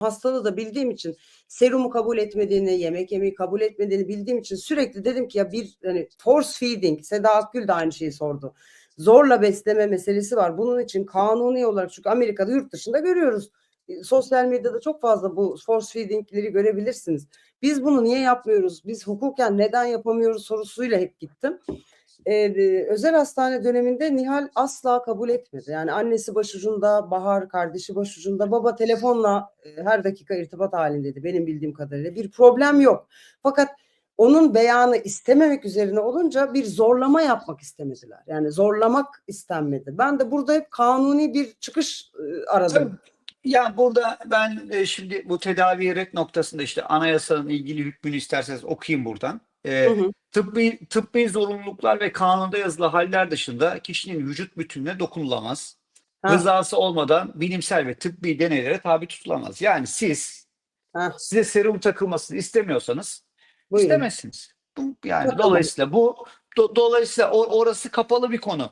hastalığı da bildiğim için serumu kabul etmediğini, yemek yemeyi kabul etmediğini bildiğim için sürekli dedim ki ya bir hani force feeding, Seda Akgül de aynı şeyi sordu. Zorla besleme meselesi var. Bunun için kanuni olarak çünkü Amerika'da yurt dışında görüyoruz. E, Sosyal medyada çok fazla bu force feeding'leri görebilirsiniz. Biz bunu niye yapmıyoruz? Biz hukuken neden yapamıyoruz sorusuyla hep gittim. Ee, e, özel hastane döneminde Nihal asla kabul etmedi. Yani annesi başucunda, Bahar kardeşi başucunda, baba telefonla e, her dakika irtibat halindeydi benim bildiğim kadarıyla. Bir problem yok. Fakat onun beyanı istememek üzerine olunca bir zorlama yapmak istemediler. Yani zorlamak istenmedi. Ben de burada hep kanuni bir çıkış e, aradım. Ya burada ben e, şimdi bu tedavi ret noktasında işte anayasanın ilgili hükmünü isterseniz okuyayım buradan. E, Hı hı. tıbbi, tıbbi zorunluluklar ve kanunda yazılı haller dışında kişinin vücut bütününe dokunulamaz. Ha. Rızası olmadan bilimsel ve tıbbi deneylere tabi tutulamaz. Yani siz Ha, size serum takılmasını istemiyorsanız buyurun. istemezsiniz. Bu, yani Tamam. dolayısıyla bu do- dolayısıyla or- orası kapalı bir konu.